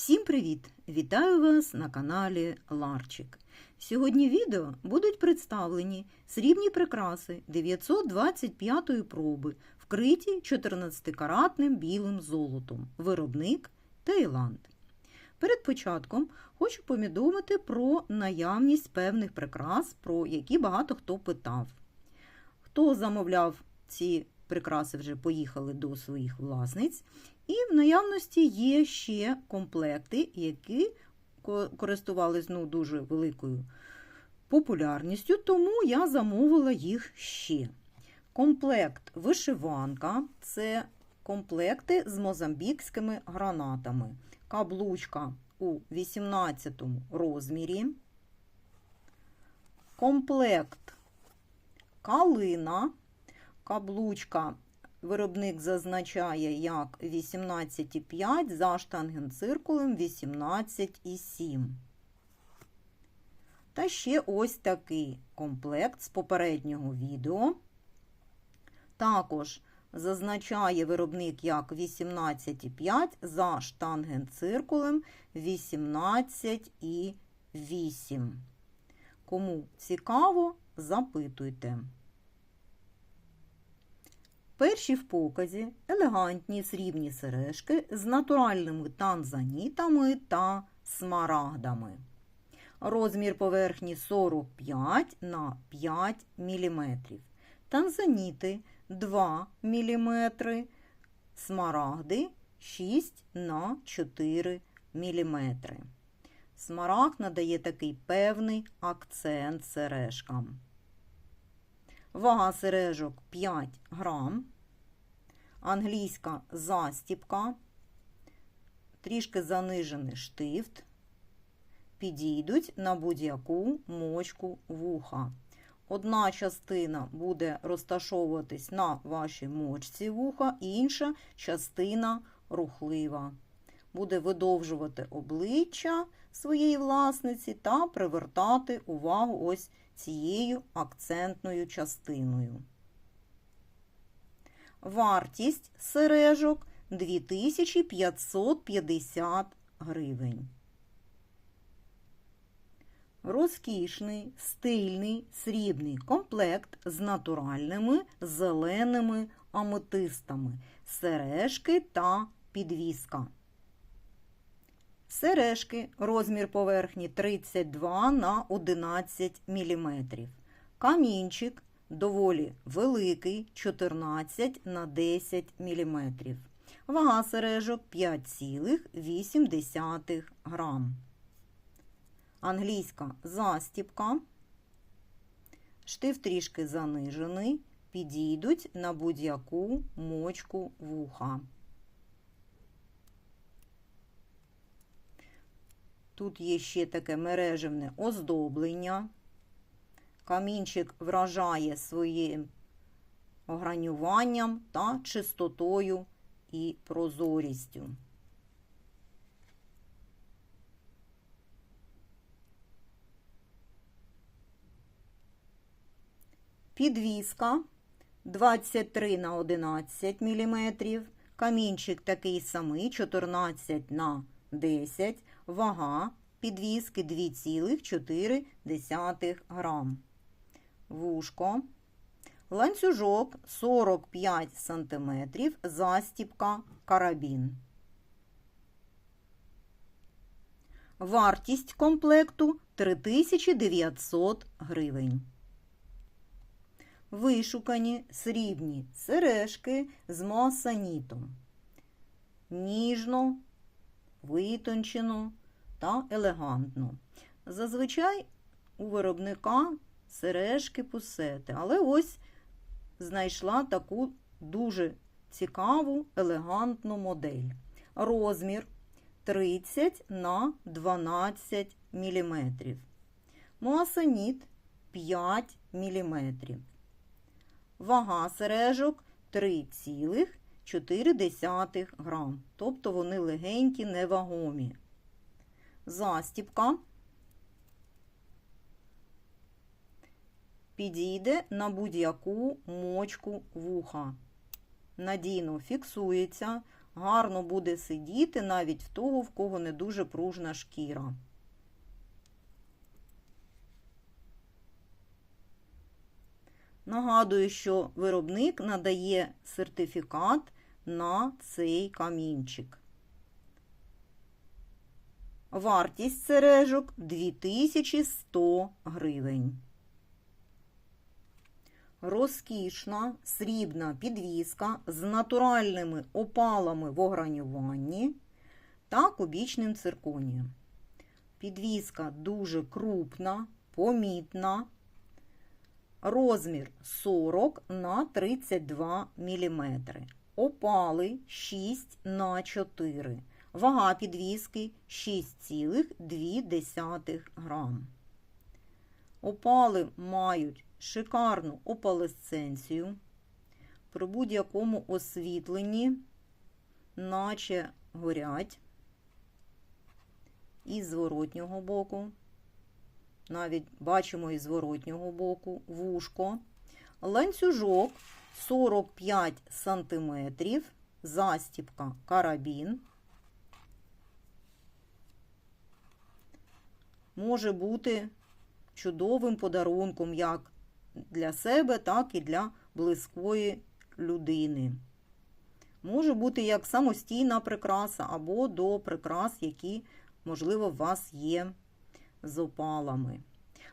Всім привіт! Вітаю вас на каналі Ларчик. Сьогодні відео будуть представлені срібні прикраси 925 проби, вкриті 14-каратним білим золотом, виробник Таїланд. Перед початком хочу повідомити про наявність певних прикрас, про які багато хто питав. Хто замовляв ці прикраси, вже поїхали до своїх власниць. І в наявності є ще комплекти, які ко- користувались ну, дуже великою популярністю, тому я замовила їх ще. Комплект вишиванка це комплекти з мозамбікськими гранатами. Каблучка у 18 розмірі. Комплект калина. Каблучка Виробник зазначає як 18,5 за штангенциркулем 18,7. Та ще ось такий комплект з попереднього відео. Також зазначає виробник як 18,5 за штангенциркулем 18,8. Кому цікаво, запитуйте. Перші в показі елегантні срібні сережки з натуральними танзанітами та смарагдами. Розмір поверхні 45 на 5 мм. Танзаніти 2 мм. Смарагди 6 на 4 мм. Смарагд надає такий певний акцент сережкам. Вага сережок 5 грам. Англійська застіпка. Трішки занижений штифт. Підійдуть на будь-яку мочку вуха. Одна частина буде розташовуватись на вашій мочці вуха, інша частина рухлива. Буде видовжувати обличчя своєї власниці та привертати увагу ось цією акцентною частиною. Вартість сережок 2550 гривень. Розкішний, стильний, срібний комплект з натуральними зеленими аметистами, сережки та підвіска. Сережки розмір поверхні 32 на 11 мм. Камінчик доволі великий 14 на 10 мм. Вага сережок 5,8 грам. Англійська застіпка. Штиф трішки занижений. Підійдуть на будь-яку мочку вуха. Тут є ще таке мережевне оздоблення. Камінчик вражає своїм огранюванням та чистотою і прозорістю. Підвіска 23 на 11 мм. Камінчик такий самий 14 на 10 Вага підвіски 2,4 грам. Вушко. Ланцюжок 45 см. Застіпка карабін. Вартість комплекту 3900 гривень. Вишукані срібні сережки з масанітом. Ніжно, витончено та елегантно. Зазвичай у виробника сережки пусети, але ось знайшла таку дуже цікаву, елегантну модель. Розмір 30 на 12 мм. Моасаніт 5 мм. Вага сережок 3,4 грам. Тобто вони легенькі, невагомі застіпка підійде на будь-яку мочку вуха. Надійно фіксується, гарно буде сидіти навіть в того, в кого не дуже пружна шкіра. Нагадую, що виробник надає сертифікат на цей камінчик. Вартість сережок 2100 гривень. Розкішна срібна підвіска з натуральними опалами в огранюванні та кубічним цирконієм. Підвіска дуже крупна, помітна. Розмір 40 на 32 мм. Опали 6 на 4 Вага підвіски 6,2 грам. Опали мають шикарну опалесценцію. При будь-якому освітленні, наче горять із зворотнього боку. Навіть бачимо із зворотнього боку вушко. Ланцюжок 45 см, застіпка карабін. Може бути чудовим подарунком як для себе, так і для близької людини. Може бути як самостійна прикраса або до прикрас, які, можливо, у вас є з опалами.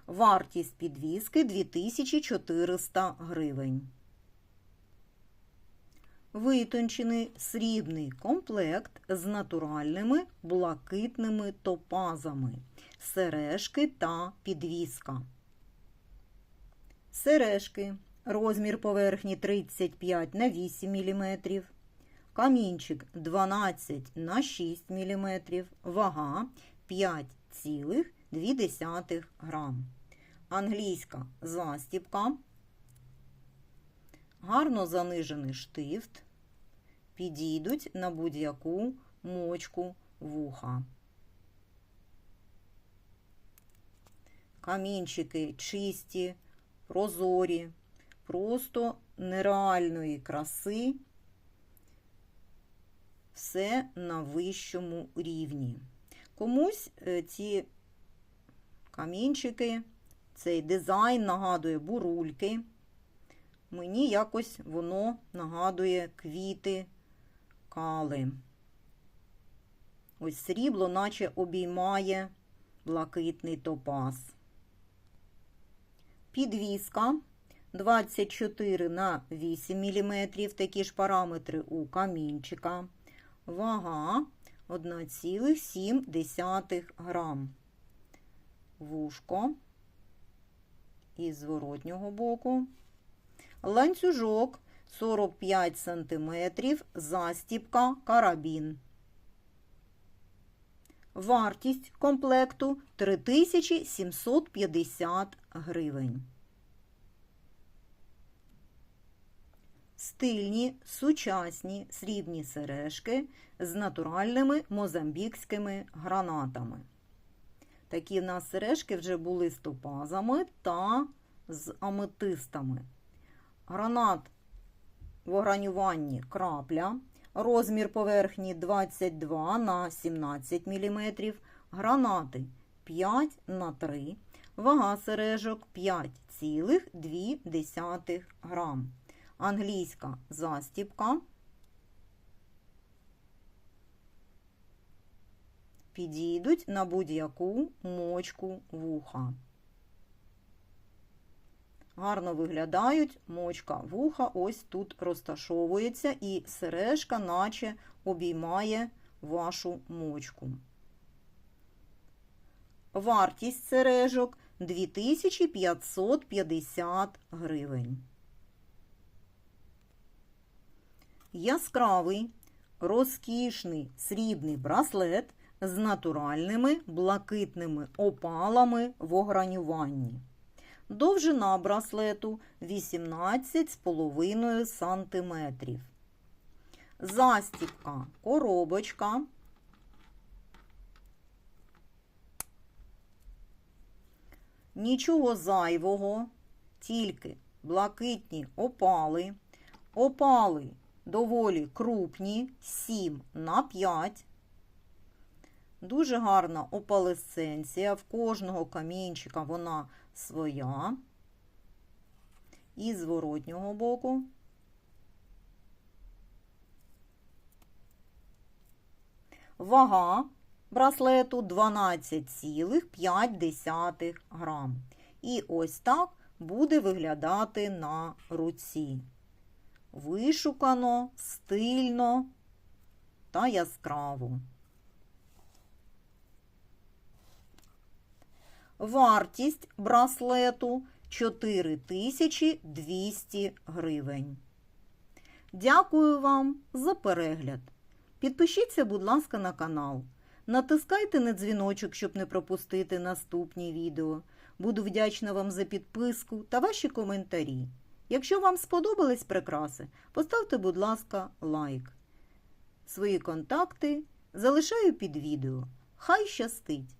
Вартість підвіски 2400 гривень. Витончений срібний комплект з натуральними блакитними топазами, сережки та підвіска. Сережки. Розмір поверхні 35 на 8 мм. Камінчик 12 на 6 мм. Вага 5,2 грам. Англійська застіпка. Гарно занижений штифт. Підійдуть на будь-яку мочку вуха. Камінчики чисті, прозорі, просто нереальної краси. Все на вищому рівні. Комусь е, ці камінчики, цей дизайн нагадує бурульки. Мені якось воно нагадує квіти кали. Ось срібло, наче обіймає блакитний топаз. Підвіска 24 на 8 мм, такі ж параметри у камінчика. Вага 1,7 грам. Вушко із зворотнього боку. Ланцюжок 45 см, застіпка, карабін. Вартість комплекту 3750 гривень. Стильні, сучасні срібні сережки з натуральними мозамбікськими гранатами. Такі в нас сережки вже були з топазами та з аметистами. Гранат в огранюванні крапля. Розмір поверхні 22 на 17 мм. Гранати 5 на 3 Вага сережок 5,2 грам. Англійська застіпка. Підійдуть на будь-яку мочку вуха. Гарно виглядають, мочка вуха ось тут розташовується, і сережка, наче обіймає вашу мочку. Вартість сережок 2550 гривень. Яскравий, розкішний срібний браслет з натуральними блакитними опалами в огранюванні. Довжина браслету 18,5 см. Застібка коробочка. Нічого зайвого, тільки блакитні опали. Опали доволі крупні, 7 на 5. Дуже гарна опалесценція. В кожного камінчика вона своя. І зворотнього боку. Вага браслету 12,5 грам. І ось так буде виглядати на руці. Вишукано, стильно та яскраво. Вартість браслету 4200 гривень. Дякую вам за перегляд. Підпишіться, будь ласка, на канал. Натискайте на дзвіночок, щоб не пропустити наступні відео. Буду вдячна вам за підписку та ваші коментарі. Якщо вам сподобались прикраси, поставте, будь ласка, лайк. Свої контакти залишаю під відео. Хай щастить!